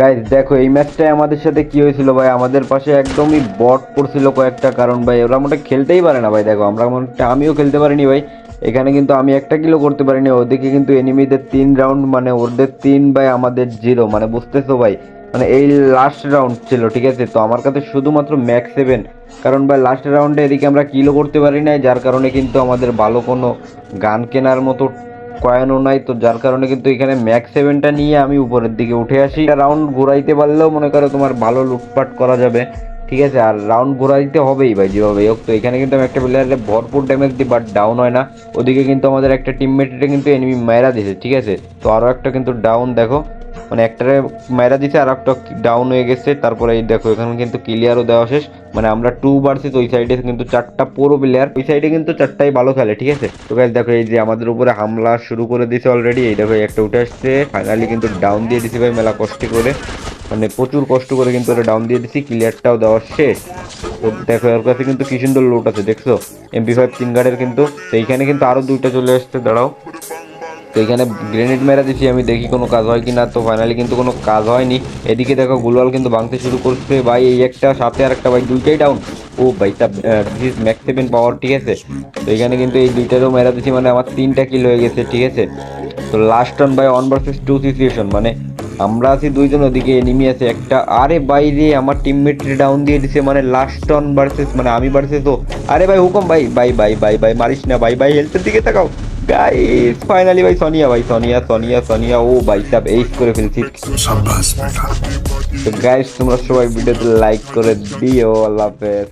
Guys দেখো, এই ম্যাচটায় আমাদের সাথে কি হয়েছিল ভাই? আমাদের পাশে একদমই বট পড়ছিল কয়েকটা, কারণ ভাই ওরা মোটে খেলতেই পারে না ভাই। দেখো, আমরা মোটে, আমিও খেলতে পারিনি ভাই। এখানে কিন্তু আমি একটা কিলো করতে পারিনি। ওদিকে কিন্তু এনিমিদের তিন রাউন্ড মানে ওদের তিন ভাই, আমাদের জিরো মানে বুঝতেছো ভাই? মানে এই লাস্ট রাউন্ড ছিল, ঠিক আছে? তো আমার কাছে শুধুমাত্র ম্যাক্স সেভেন কারণ ভাই লাস্ট রাউন্ডে এদিকে আমরা কিলো করতে পারি নাই, যার কারণে কিন্তু আমাদের ভালো কোনো গান কেনার মতো কয়েনও নাই তো, যার কারণে কিন্তু এখানে ম্যাক্স সেভেনটা নিয়ে আমি উপরের দিকে উঠে আসি। রাউন্ড ঘোরাইতে পারলেও মনে করো তোমার ভালো লুটপাট করা যাবে, ঠিক আছে? আর রাউন্ড ঘোরা দিতে হবেই ভাই, যেভাবে হোক তো। এখানে কিন্তু আমি একটা প্লেয়ারে ভরপুর ড্যামেজ দিই বাট ডাউন হয় না। ওদিকে কিন্তু আমাদের একটা টিমমেটে কিন্তু এনিমি মায়েরা দিয়েছে, ঠিক আছে? তো আরও একটা কিন্তু ডাউন দেখো। মানে একটারে মায়েরা দিছে আর একটা ডাউন হয়ে গেছে। তারপরে এই দেখো, এখানে কিন্তু ক্লিয়ারও দেওয়া শেষ। মানে আমরা টু ভার্সেস ওই সাইডে কিন্তু চারটা পুরো প্লেয়ার ওই সাইডে কিন্তু চারটাই ভালো খেলে, ঠিক আছে? তো গাইজ দেখো এই যে আমাদের উপরে হামলা শুরু করে দিয়েছে অলরেডি এই দেখো একটা উঠে আসছে। ফাইনালি কিন্তু ডাউন দিয়ে দিছি ভাই, মেলা কষ্ট করে। মানে প্রচুর কষ্ট করে কিন্তু ওরা ডাউন দিয়ে দিছি ক্লিয়ারটাও দেওয়া শেষ। তো দেখো ওর কাছে কিন্তু কি সুন্দর লোট আছে, দেখছ? এমপি ফাইভ তিন গার্ডের কিন্তু তো এইখানে কিন্তু আরও দুইটা চলে আসছে, দাঁড়াও। তো এখানে গ্রেনেড মেরা দিচ্ছি আমি দেখি কোনো কাজ হয় কি না তো ফাইনালি কিন্তু কোনো কাজ হয়নি। এদিকে দেখো গুলওয়াল কিন্তু ভাঙতে শুরু করছে। ভাই, এই একটা, সাথে আর একটা ভাই, দুইটাই ডাউন ও ভাই, তা দিস ম্যাক্স সেভেন পাওয়ার ঠিক আছে? তো এখানে কিন্তু এই দুইটারও মেরা দিচ্ছি মানে আমার তিনটা কিল হয়ে গেছে, ঠিক আছে? তো last run by one versus two situation মানে আমরা আছি দুইজন, ওদিকে এনিমি আছে একটা। আরে বাইরে আমার টিমমেট ডাউন দিয়ে দিছে মানে লাস্ট টন ভার্সেস মানে আমি ভার্সেস তো আরে ভাই, হুকম, ভাই বাই বাই বাই বাই মারিস না বাই বাই হেলথের দিকে তাকাও। গাইস ফাইনালি ভাই সোনিয়া ভাই সোনিয়া সোনিয়া সোনিয়া ও ভাই সাহেব এইচ করে ফেলছি। তো গাইস তোমরা সবাই ভিডিওতে লাইক করে দিও আল্লাহ হাফেজ।